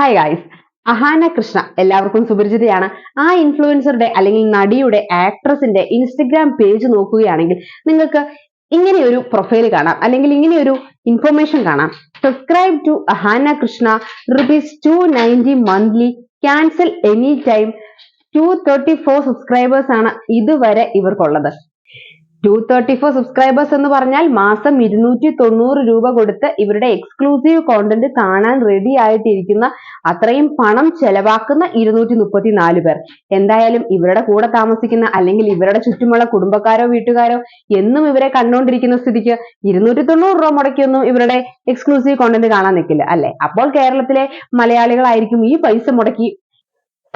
Hi guys Ahana Krishna എല്ലാവർക്കും സുപരിചിതയാണ്. ആ ഇൻഫ്ലുവൻസറുടെ അല്ലെങ്കിൽ നടിയുടെ ആക്ട്രസിന്റെ ഇൻസ്റ്റഗ്രാം പേജ് നോക്കുകയാണെങ്കിൽ നിങ്ങൾക്ക് ഇങ്ങനെയൊരു പ്രൊഫൈൽ കാണാം. അല്ലെങ്കിൽ ഇങ്ങനെയൊരു ഇൻഫർമേഷൻ കാണാം. Subscribe to Ahana Krishna rupees two ninety monthly cancel any time two thirty four subscribers ആണ് ഇതുവരെ ഇവർക്കുള്ളത്. ടു തേർട്ടി ഫോർ സബ്സ്ക്രൈബേഴ്സ് എന്ന് പറഞ്ഞാൽ മാസം ഇരുന്നൂറ്റി തൊണ്ണൂറ് രൂപ കൊടുത്ത് ഇവരുടെ എക്സ്ക്ലൂസീവ് കോണ്ടന്റ് കാണാൻ റെഡി ആയിട്ടിരിക്കുന്ന അത്രയും പണം ചെലവാക്കുന്ന ഇരുന്നൂറ്റി മുപ്പത്തി നാല് പേർ. എന്തായാലും ഇവരുടെ കൂടെ താമസിക്കുന്ന അല്ലെങ്കിൽ ഇവരുടെ ചുറ്റുമുള്ള കുടുംബക്കാരോ വീട്ടുകാരോ എന്നും ഇവരെ കണ്ടുകൊണ്ടിരിക്കുന്ന സ്ഥിതിക്ക് ഇരുന്നൂറ്റി തൊണ്ണൂറ് രൂപ മുടക്കിയൊന്നും ഇവരുടെ എക്സ്ക്ലൂസീവ് കോണ്ടന്റ് കാണാൻ നിൽക്കില്ല അല്ലെ? അപ്പോൾ കേരളത്തിലെ മലയാളികളായിരിക്കും ഈ പൈസ മുടക്കി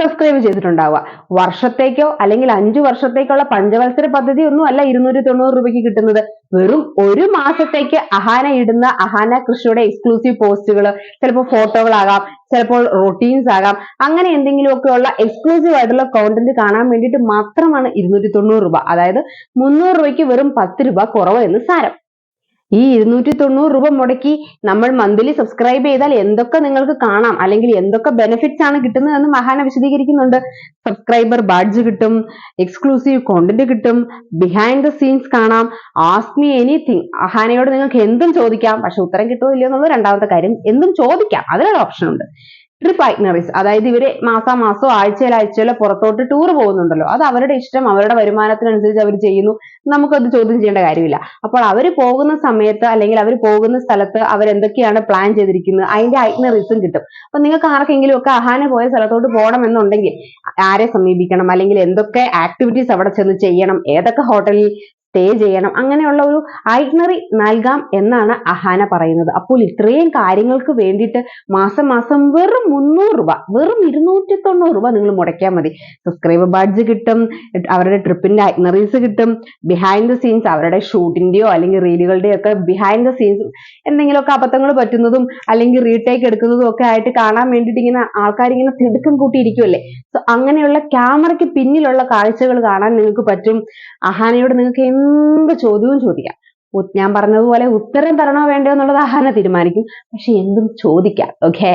സബ്സ്ക്രൈബ് ചെയ്തിട്ടുണ്ടാവുക. വർഷത്തേക്കോ അല്ലെങ്കിൽ അഞ്ചു വർഷത്തേക്കുള്ള പഞ്ചവത്സര പദ്ധതി ഒന്നും അല്ല ഇരുന്നൂറ്റി തൊണ്ണൂറ് രൂപയ്ക്ക് കിട്ടുന്നത്. വെറും ഒരു മാസത്തേക്ക് അഹാന ഇടുന്ന അഹാന കൃഷിയുടെ എക്സ്ക്ലൂസീവ് പോസ്റ്റുകൾ ചിലപ്പോൾ ഫോട്ടോകളാകാം ചിലപ്പോൾ റൊട്ടീൻസ് ആകാം അങ്ങനെ എന്തെങ്കിലുമൊക്കെ ഉള്ള എക്സ്ക്ലൂസീവ് ആയിട്ടുള്ള കോണ്ടന്റ് കാണാൻ വേണ്ടിയിട്ട് മാത്രമാണ് ഇരുന്നൂറ്റി തൊണ്ണൂറ് രൂപ. അതായത് മുന്നൂറ് രൂപയ്ക്ക് വെറും പത്ത് രൂപ കുറവ് എന്ന് സാരം. ഈ ഇരുന്നൂറ്റി തൊണ്ണൂറ് രൂപ മുടക്കി നമ്മൾ മന്ത്ലി സബ്സ്ക്രൈബ് ചെയ്താൽ എന്തൊക്കെ നിങ്ങൾക്ക് കാണാം? അല്ലെങ്കിൽ എന്തൊക്കെ ബെനിഫിറ്റ്സ് ആണ് കിട്ടുന്നതെന്ന് മഹാന വിശദീകരിക്കുന്നുണ്ട്. സബ്സ്ക്രൈബർ ബാഡ്ജ് കിട്ടും എക്സ്ക്ലൂസീവ് കോണ്ടന്റ് കിട്ടും ബിഹൈൻഡ് ദ സീൻസ് കാണാം. ആസ്മി എനിത്തിങ് അഹാനയോട് നിങ്ങൾക്ക് എന്തും ചോദിക്കാം. പക്ഷെ ഉത്തരം കിട്ടുമോ ഇല്ലയോ എന്നുള്ളത് രണ്ടാമത്തെ കാര്യം. എന്തും ചോദിക്കാം. അതിനൊരു ഓപ്ഷൻ ഉണ്ട്. ട്രിപ്പ് ഐഗ്നറീസ് അതായത് ഇവർ മാസാമാസോ ആഴ്ചയിൽ ആഴ്ചയിലോ പുറത്തോട്ട് ടൂർ പോകുന്നുണ്ടല്ലോ. അത് അവരുടെ ഇഷ്ടം അവരുടെ വരുമാനത്തിനനുസരിച്ച് അവർ ചെയ്യുന്നു. നമുക്കത് ചോദ്യം ചെയ്യേണ്ട കാര്യമില്ല. അപ്പോൾ അവർ പോകുന്ന സമയത്ത് അല്ലെങ്കിൽ അവർ പോകുന്ന സ്ഥലത്ത് അവർ എന്തൊക്കെയാണ് പ്ലാൻ ചെയ്തിരിക്കുന്നത് അതിന്റെ ഐറ്റ്നറീസും കിട്ടും. അപ്പൊ നിങ്ങൾക്ക് ആർക്കെങ്കിലും ഒക്കെ അഹാന പോയ സ്ഥലത്തോട്ട് പോകണമെന്നുണ്ടെങ്കിൽ ആരെ സമീപിക്കണം? അല്ലെങ്കിൽ എന്തൊക്കെ ആക്ടിവിറ്റീസ് അവിടെ ചെന്ന് ചെയ്യണം? ഏതൊക്കെ ഹോട്ടലിൽ സ്റ്റേ ചെയ്യണം. അങ്ങനെയുള്ള ഒരു ഐറ്റ്നറി നൽകാം എന്നാണ് അഹാന പറയുന്നത്. അപ്പോൾ ഇത്രയും കാര്യങ്ങൾക്ക് വേണ്ടിയിട്ട് മാസം മാസം വെറും മുന്നൂറ് രൂപ വെറും ഇരുന്നൂറ്റി തൊണ്ണൂറ് രൂപ നിങ്ങൾ മുടക്കിയാൽ മതി. സബ്സ്ക്രൈബർ ബാഡ്ജ് കിട്ടും അവരുടെ ട്രിപ്പിന്റെ ഐറ്റ്നറീസ് കിട്ടും ബിഹൈൻഡ് ദ സീൻസ് അവരുടെ ഷൂട്ടിന്റെയോ അല്ലെങ്കിൽ റീലുകളുടെയോ ഒക്കെ ബിഹൈൻഡ് ദ സീൻസ് എന്തെങ്കിലുമൊക്കെ അബദ്ധങ്ങൾ പറ്റുന്നതും അല്ലെങ്കിൽ റീടേക്ക് എടുക്കുന്നതും ഒക്കെ ആയിട്ട് കാണാൻ വേണ്ടിയിട്ട് ഇങ്ങനെ ആൾക്കാർ ഇങ്ങനെ തിടുക്കം കൂട്ടിയിരിക്കുമല്ലേ സോ അങ്ങനെയുള്ള ക്യാമറയ്ക്ക് പിന്നിലുള്ള കാഴ്ചകൾ കാണാൻ നിങ്ങൾക്ക് പറ്റും. അഹാനയോട് നിങ്ങൾക്ക് എന്ത് ചോദ്യവും ചോദിക്കാം. ഞാൻ പറഞ്ഞതുപോലെ ഉത്തരം തരണോ വേണ്ടയോ എന്നുള്ളത് ആഹാരം തീരുമാനിക്കും. പക്ഷെ എന്തും ചോദിക്കാം ഓക്കെ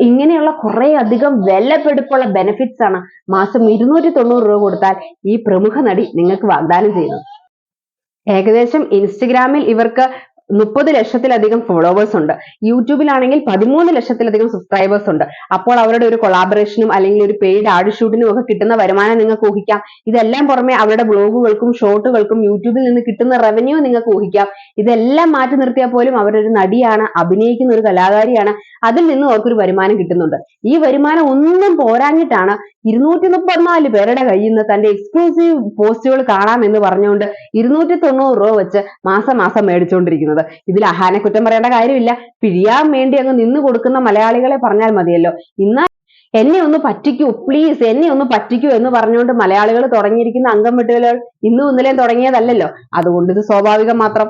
ഇങ്ങനെയുള്ള കുറെ അധികം വിലപിടിപ്പുള്ള ബെനിഫിറ്റ്സ് ആണ് മാസം ഇരുന്നൂറ്റി തൊണ്ണൂറ് രൂപ കൊടുത്താൽ ഈ പ്രമുഖ നടി നിങ്ങൾക്ക് വാഗ്ദാനം ചെയ്യുന്നത്. ഏകദേശം ഇൻസ്റ്റഗ്രാമിൽ ഇവർക്ക് മുപ്പത് ലക്ഷത്തിലധികം ഫോളോവേഴ്സ് ഉണ്ട്. യൂട്യൂബിലാണെങ്കിൽ പതിമൂന്ന് ലക്ഷത്തിലധികം സബ്സ്ക്രൈബേഴ്സ് ഉണ്ട്. അപ്പോൾ അവരുടെ ഒരു കൊളാബറേഷനും അല്ലെങ്കിൽ ഒരു പെയ്ഡ് ആഡ് ഷൂട്ടിനും ഒക്കെ കിട്ടുന്ന വരുമാനം നിങ്ങൾക്ക് ഊഹിക്കാം. ഇതെല്ലാം പുറമെ അവരുടെ ബ്ലോഗുകൾക്കും ഷോർട്ടുകൾക്കും യൂട്യൂബിൽ നിന്ന് കിട്ടുന്ന റവന്യൂ നിങ്ങൾക്ക് ഊഹിക്കാം. ഇതെല്ലാം മാറ്റി നിർത്തിയാൽ പോലും അവരൊരു നടിയാണ് അഭിനയിക്കുന്ന ഒരു കലാകാരിയാണ്. അതിൽ നിന്ന് അവർക്കൊരു വരുമാനം കിട്ടുന്നുണ്ട്. ഈ വരുമാനം ഒന്നും പോരാഞ്ഞിട്ടാണ് ഇരുന്നൂറ്റി മുപ്പത്തിനാല് പേരുടെ കയ്യിൽ നിന്ന് തന്റെ എക്സ്ക്ലൂസീവ് പോസ്റ്റുകൾ കാണാം എന്ന് പറഞ്ഞുകൊണ്ട് ഇരുന്നൂറ്റി തൊണ്ണൂറ് രൂപ വെച്ച് മാസം മാസം മേടിച്ചുകൊണ്ടിരിക്കുന്നത്. ഇതിൽ അഹാനെ കുറ്റം പറയേണ്ട കാര്യമില്ല. പിഴിയാൻ വേണ്ടി അങ്ങ് നിന്ന് കൊടുക്കുന്ന മലയാളികളെ പറഞ്ഞാൽ മതിയല്ലോ. ഇന്നാ എന്നെ ഒന്ന് പറ്റിക്കൂ പ്ലീസ് എന്നെ ഒന്ന് പറ്റിക്കൂ എന്ന് പറഞ്ഞുകൊണ്ട് മലയാളികൾ തുടങ്ങിയിരിക്കുന്ന അംഗം വിട്ടുകൾ ഇന്നും ഇന്നലെയും തുടങ്ങിയതല്ലല്ലോ. അതുകൊണ്ട് ഇത് സ്വാഭാവികം മാത്രം.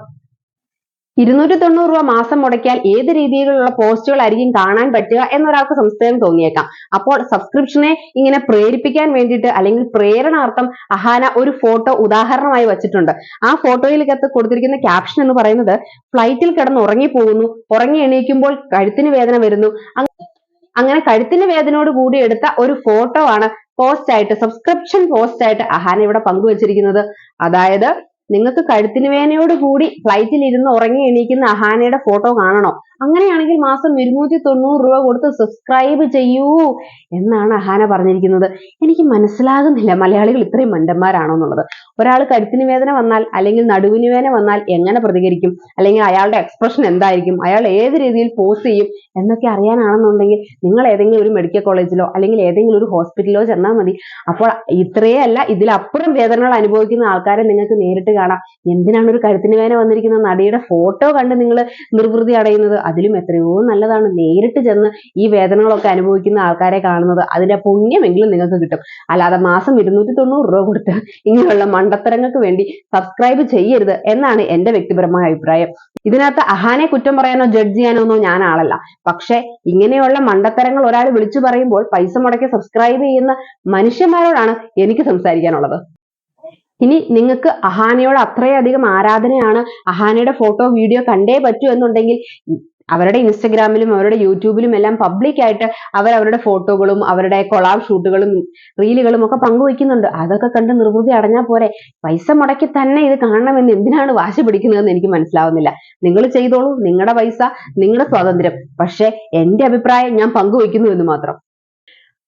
ഇരുന്നൂറ്റി തൊണ്ണൂറ് രൂപ മാസം മുടക്കിയാൽ ഏത് രീതിയിലുള്ള പോസ്റ്റുകളായിരിക്കും കാണാൻ പറ്റുക എന്നൊരാൾക്ക് സംശയം തോന്നിയേക്കാം. അപ്പോൾ സബ്സ്ക്രിപ്ഷനെ ഇങ്ങനെ പ്രേരിപ്പിക്കാൻ വേണ്ടിയിട്ട് അല്ലെങ്കിൽ പ്രേരണാർത്ഥം അഹാന ഒരു ഫോട്ടോ ഉദാഹരണമായി വച്ചിട്ടുണ്ട്. ആ ഫോട്ടോയിലകത്ത് കൊടുത്തിരിക്കുന്ന ക്യാപ്ഷൻ എന്ന് പറയുന്നത് ഫ്ലൈറ്റിൽ കിടന്ന് ഉറങ്ങിപ്പോകുന്നു. ഉറങ്ങി എണീക്കുമ്പോൾ കഴുത്തിന് വേദന വരുന്നു. അങ്- അങ്ങനെ കഴുത്തിന് വേദനയോട് കൂടി എടുത്ത ഒരു ഫോട്ടോ ആണ് പോസ്റ്റ് ആയിട്ട് സബ്സ്ക്രിപ്ഷൻ പോസ്റ്റ് ആയിട്ട് അഹാന ഇവിടെ പങ്കുവച്ചിരിക്കുന്നത്. അതായത് നിങ്ങൾക്ക് കഴുത്തിന് വേദനയോട് കൂടി ഫ്ലൈറ്റിൽ ഇരുന്ന് ഉറങ്ങി എണീക്കുന്ന അഹാനയുടെ ഫോട്ടോ കാണണോ? അങ്ങനെയാണെങ്കിൽ മാസം ഇരുന്നൂറ്റി തൊണ്ണൂറ് രൂപ കൊടുത്ത് സബ്സ്ക്രൈബ് ചെയ്യൂ എന്നാണ് അഹാന പറഞ്ഞിരിക്കുന്നത്. എനിക്ക് മനസ്സിലാകുന്നില്ല മലയാളികൾ ഇത്രയും മണ്ടന്മാരാണോ എന്നുള്ളത്. ഒരാൾ കരുത്തിന് വേദന വന്നാൽ അല്ലെങ്കിൽ നടുവിന് വേദന വന്നാൽ എങ്ങനെ പ്രതികരിക്കും? അല്ലെങ്കിൽ അയാളുടെ എക്സ്പ്രഷൻ എന്തായിരിക്കും? അയാൾ ഏത് രീതിയിൽ പോസ് ചെയ്യും? എന്നൊക്കെ അറിയാനാണെന്നുണ്ടെങ്കിൽ നിങ്ങൾ ഏതെങ്കിലും ഒരു മെഡിക്കൽ കോളേജിലോ അല്ലെങ്കിൽ ഏതെങ്കിലും ഒരു ഹോസ്പിറ്റലിലോ ചെന്നാൽ മതി. അപ്പോൾ ഇത്രയേ അല്ല ഇതിലപ്പുറം വേദനകൾ അനുഭവിക്കുന്ന ആൾക്കാരെ നിങ്ങൾക്ക് നേരിട്ട് കാണാം. എന്തിനാണ് ഒരു കരുത്തിന് വേദന വന്നിരിക്കുന്ന നടിയുടെ ഫോട്ടോ കണ്ട് നിങ്ങൾ നിർവൃതി അടയുന്നത്. അതിലും എത്രയോ നല്ലതാണ്. നേരിട്ട് ചെന്ന് ഈ വേദനകളൊക്കെ അനുഭവിക്കുന്ന ആൾക്കാരെ കാണുന്നത് അതിന്റെ പുണ്യമെങ്കിലും നിങ്ങൾക്ക് കിട്ടും. അല്ലാതെ മാസം ഇരുന്നൂറ്റി തൊണ്ണൂറ് രൂപ കൊടുത്ത് ഇങ്ങനെയുള്ള മണ്ടത്തരങ്ങൾക്ക് വേണ്ടി സബ്സ്ക്രൈബ് ചെയ്യരുത് എന്നാണ് എന്റെ വ്യക്തിപരമായ അഭിപ്രായം. ഇതിനകത്ത് അഹാനെ കുറ്റം പറയാനോ ജഡ്ജ് ചെയ്യാനോ ഒന്നും ഞാൻ ആളല്ല. പക്ഷെ ഇങ്ങനെയുള്ള മണ്ടത്തരങ്ങൾ ഒരാൾ വിളിച്ചു പറയുമ്പോൾ പൈസ മുടക്കി സബ്സ്ക്രൈബ് ചെയ്യുന്ന മനുഷ്യന്മാരോടാണ് എനിക്ക് സംസാരിക്കാനുള്ളത്. ഇനി നിങ്ങൾക്ക് അഹാനയോട് അത്രയധികം ആരാധനയാണ് അഹാനയുടെ ഫോട്ടോ വീഡിയോ കണ്ടേ പറ്റൂ എന്നുണ്ടെങ്കിൽ അവരുടെ ഇൻസ്റ്റഗ്രാമിലും അവരുടെ യൂട്യൂബിലും എല്ലാം പബ്ലിക് ആയിട്ട് അവർ അവരുടെ ഫോട്ടോകളും അവരുടെ കൊളാബ് ഷൂട്ടുകളും റീലുകളും ഒക്കെ പങ്കുവയ്ക്കുന്നുണ്ട്. അതൊക്കെ കണ്ട് നിർവൃതി അടഞ്ഞാൽ പോരെ. പൈസ മുടക്കി തന്നെ ഇത് കാണണമെന്ന് എന്തിനാണ് വാശി പിടിക്കുന്നതെന്ന് എനിക്ക് മനസ്സിലാവുന്നില്ല. നിങ്ങൾ ചെയ്തോളൂ നിങ്ങളുടെ പൈസ നിങ്ങളുടെ സ്വാതന്ത്ര്യം. പക്ഷേ എന്റെ അഭിപ്രായം ഞാൻ പങ്കുവയ്ക്കുന്നു എന്ന് മാത്രം.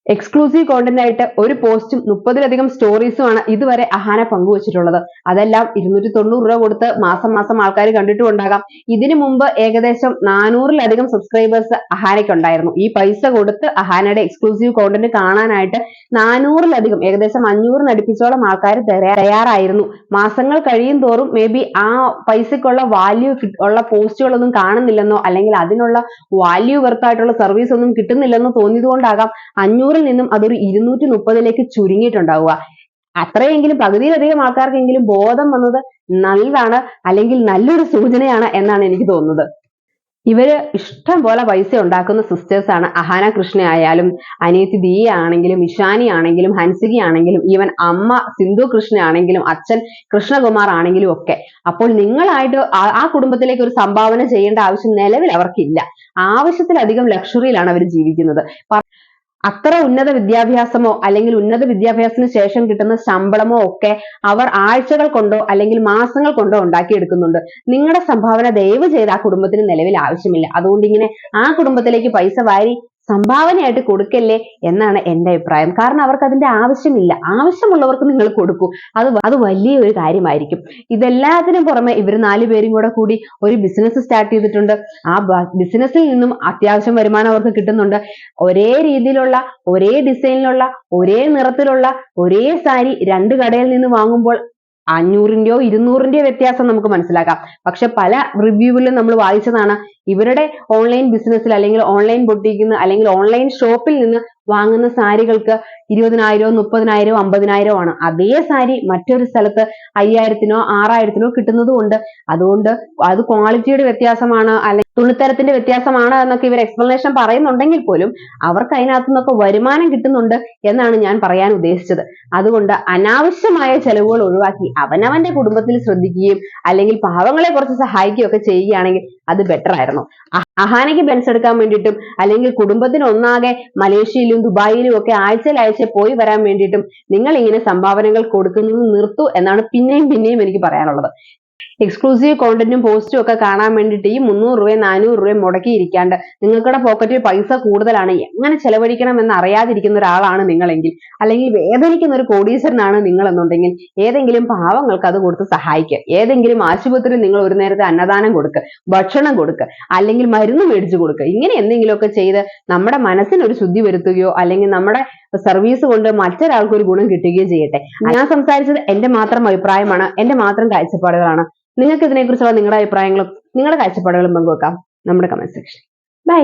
എക്സ്ക്ലൂസീവ് കോണ്ടന്റ് ആയിട്ട് ഒരു പോസ്റ്റും മുപ്പതിലധികം സ്റ്റോറീസുമാണ് ഇതുവരെ അഹാന പങ്കുവച്ചിട്ടുള്ളത്. അതെല്ലാം ഇരുന്നൂറ്റി തൊണ്ണൂറ് രൂപ കൊടുത്ത് മാസം മാസം ആൾക്കാർ കണ്ടിട്ടും ഉണ്ടാകാം ഇതിനു മുമ്പ് ഏകദേശം നാനൂറിലധികം സബ്സ്ക്രൈബേഴ്സ് അഹാനയ്ക്ക് ഉണ്ടായിരുന്നു ഈ പൈസ കൊടുത്ത് അഹാനയുടെ എക്സ്ക്ലൂസീവ് കോണ്ടന്റ് കാണാനായിട്ട് നാനൂറിലധികം ഏകദേശം അഞ്ഞൂറ് നടിപ്പിച്ചോളം ആൾക്കാർ തയ്യാറായിരുന്നു. മാസങ്ങൾ കഴിയും തോറും മേ ബി ആ പൈസക്കുള്ള വാല്യൂ ഉള്ള പോസ്റ്റുകളൊന്നും കാണുന്നില്ലെന്നോ അല്ലെങ്കിൽ അതിനുള്ള വാല്യൂ വെർത്തായിട്ടുള്ള സർവീസ് ഒന്നും കിട്ടുന്നില്ലെന്നോ തോന്നിയതുകൊണ്ടാകാം. അഞ്ഞൂറിൽ നിന്നും അതൊരു ഇരുന്നൂറ്റി മുപ്പതിലേക്ക് ചുരുങ്ങിയിട്ടുണ്ടാവുക. അത്രയെങ്കിലും പകുതിയിലധികം ആൾക്കാർക്കെങ്കിലും ബോധം വന്നത് നല്ലതാണ് അല്ലെങ്കിൽ നല്ലൊരു സൂചനയാണ് എന്നാണ് എനിക്ക് തോന്നുന്നത്. ഇവർ ഇഷ്ടം പോലെ പൈസ ഉണ്ടാക്കുന്ന സിസ്റ്റേഴ്സ് ആണ്. അഹാന കൃഷ്ണ ആയാലും അനിയത്തി ദിയ ആണെങ്കിലും ഇഷാനി ആണെങ്കിലും ഹൻസികി ആണെങ്കിലും ഈവൻ അമ്മ സിന്ധു കൃഷ്ണ ആണെങ്കിലും അച്ഛൻ കൃഷ്ണകുമാർ ആണെങ്കിലും ഒക്കെ. അപ്പോൾ നിങ്ങളായിട്ട് ആ- കുടുംബത്തിലേക്ക് ഒരു സംഭാവന ചെയ്യേണ്ട ആവശ്യം നിലവിൽ അവർക്കില്ല. ആവശ്യത്തിലധികം ലക്ഷറിയിലാണ് അവർ ജീവിക്കുന്നത്. അത്ര ഉന്നത വിദ്യാഭ്യാസമോ അല്ലെങ്കിൽ ഉന്നത വിദ്യാഭ്യാസത്തിന് ശേഷം കിട്ടുന്ന ശമ്പളമോ ഒക്കെ അവർ ആഴ്ചകൾ കൊണ്ടോ അല്ലെങ്കിൽ മാസങ്ങൾ കൊണ്ടോ ഉണ്ടാക്കിയെടുക്കുന്നുണ്ട്. നിങ്ങളുടെ സംഭാവന ദയവ് ചെയ്ത് ആ കുടുംബത്തിന് നിലവിൽ ആവശ്യമില്ല. അതുകൊണ്ട് ഇങ്ങനെ ആ കുടുംബത്തിലേക്ക് പൈസ വാരി സംഭാവനയായിട്ട് കൊടുക്കല്ലേ എന്നാണ് എന്റെ അഭിപ്രായം. കാരണം അവർക്ക് അതിന്റെ ആവശ്യമില്ല. ആവശ്യമുള്ളവർക്ക് നിങ്ങൾ കൊടുക്കൂ. അത് അത് വലിയ ഒരു കാര്യമായിരിക്കും. ഇതെല്ലാത്തിനും പുറമെ ഇവർ നാല് പേരും കൂടെ കൂടി ഒരു ബിസിനസ് സ്റ്റാർട്ട് ചെയ്തിട്ടുണ്ട്. ആ ബിസിനസ്സിൽ നിന്നും അത്യാവശ്യം വരുമാനം അവർക്ക് കിട്ടുന്നുണ്ട്. ഒരേ രീതിയിലുള്ള ഒരേ ഡിസൈനിലുള്ള ഒരേ നിറത്തിലുള്ള ഒരേ സാരി രണ്ട് കടയിൽ നിന്ന് വാങ്ങുമ്പോൾ അഞ്ഞൂറിന്റെയോ ഇരുന്നൂറിന്റെയോ വ്യത്യാസം നമുക്ക് മനസ്സിലാക്കാം. പക്ഷെ പല റിവ്യൂവിലും നമ്മൾ വായിച്ചതാണ് ഇവരുടെ ഓൺലൈൻ ബിസിനസ്സിൽ അല്ലെങ്കിൽ ഓൺലൈൻ ബൊട്ടിക്കിൽ അല്ലെങ്കിൽ ഓൺലൈൻ ഷോപ്പിൽ നിന്ന് വാങ്ങുന്ന സാരികൾക്ക് ഇരുപതിനായിരവും മുപ്പതിനായിരവും അമ്പതിനായിരവും ആണ്. അതേ സാരി മറ്റൊരു സ്ഥലത്ത് അയ്യായിരത്തിനോ ആറായിരത്തിനോ കിട്ടുന്നതും ഉണ്ട്. അതുകൊണ്ട് അത് ക്വാളിറ്റിയുടെ വ്യത്യാസമാണ് അല്ലെങ്കിൽ തുണിത്തരത്തിന്റെ വ്യത്യാസമാണ് എന്നൊക്കെ ഇവർ എക്സ്പ്ലനേഷൻ പറയുന്നുണ്ടെങ്കിൽ പോലും അവർക്ക് അതിനകത്തു നിന്നൊക്കെ വരുമാനം കിട്ടുന്നുണ്ട് എന്നാണ് ഞാൻ പറയാൻ ഉദ്ദേശിച്ചത്. അതുകൊണ്ട് അനാവശ്യമായ ചെലവുകൾ ഒഴിവാക്കി അവനവന്റെ കുടുംബത്തിൽ ശ്രദ്ധിക്കുകയും അല്ലെങ്കിൽ പാവങ്ങളെ കുറച്ച് സഹായിക്കുകയും ഒക്കെ ചെയ്യുകയാണെങ്കിൽ അത് ബെറ്റർ ആയിരുന്നു. അഹാനയ്ക്ക് ബെൻസ് എടുക്കാൻ വേണ്ടിയിട്ടും അല്ലെങ്കിൽ കുടുംബത്തിന് ഒന്നാകെ മലേഷ്യയിലും ദുബായിലും ഒക്കെ ആഴ്ചയിൽ ആഴ്ച പോയി വരാൻ വേണ്ടിയിട്ടും നിങ്ങൾ ഇങ്ങനെ സംഭാവനകൾ കൊടുക്കുന്നത് നിർത്തു എന്നാണ് പിന്നെയും പിന്നെയും എനിക്ക് പറയാനുള്ളത്. എക്സ്ക്ലൂസീവ് കോണ്ടന്റും പോസ്റ്റും ഒക്കെ കാണാൻ വേണ്ടിയിട്ട് ഈ മുന്നൂറ് രൂപയും നാനൂറ് രൂപയും മുടക്കിയിരിക്കാണ്ട് നിങ്ങൾക്കുടെ പോക്കറ്റിൽ പൈസ കൂടുതലാണ്. എങ്ങനെ ചെലവഴിക്കണം എന്ന് അറിയാതിരിക്കുന്ന ഒരാളാണ് നിങ്ങളെങ്കിൽ. അല്ലെങ്കിൽ വേദനിക്കുന്ന ഒരു കോടീശ്വരനാണ് നിങ്ങൾ എന്നുണ്ടെങ്കിൽ ഏതെങ്കിലും പാവങ്ങൾക്ക് അത് കൊടുത്ത് സഹായിക്കുക ഏതെങ്കിലും ആശുപത്രിയിൽ നിങ്ങൾ ഒരു നേരത്തെ അന്നദാനം കൊടുക്കുക ഭക്ഷണം കൊടുക്കുക അല്ലെങ്കിൽ മരുന്ന് മേടിച്ചു കൊടുക്കുക ഇങ്ങനെ എന്തെങ്കിലുമൊക്കെ ചെയ്ത് നമ്മുടെ മനസ്സിനൊരു ശുദ്ധി വരുത്തുകയോ അല്ലെങ്കിൽ നമ്മുടെ സർവീസ് കൊണ്ട് മറ്റൊരാൾക്ക് ഒരു ഗുണം കിട്ടുകയും ചെയ്യട്ടെ. ഞാൻ സംസാരിച്ചത് എന്റെ മാത്രം അഭിപ്രായമാണ്. എന്റെ മാത്രം കാഴ്ചപ്പാടുകളാണ്. നിങ്ങൾക്ക് ഇതിനെക്കുറിച്ചുള്ള നിങ്ങളുടെ അഭിപ്രായങ്ങളും നിങ്ങളുടെ കാഴ്ചപ്പാടുകളും പങ്കുവെക്കാം. നമ്മുടെ കമന്റ് സെക്ഷൻ ബൈ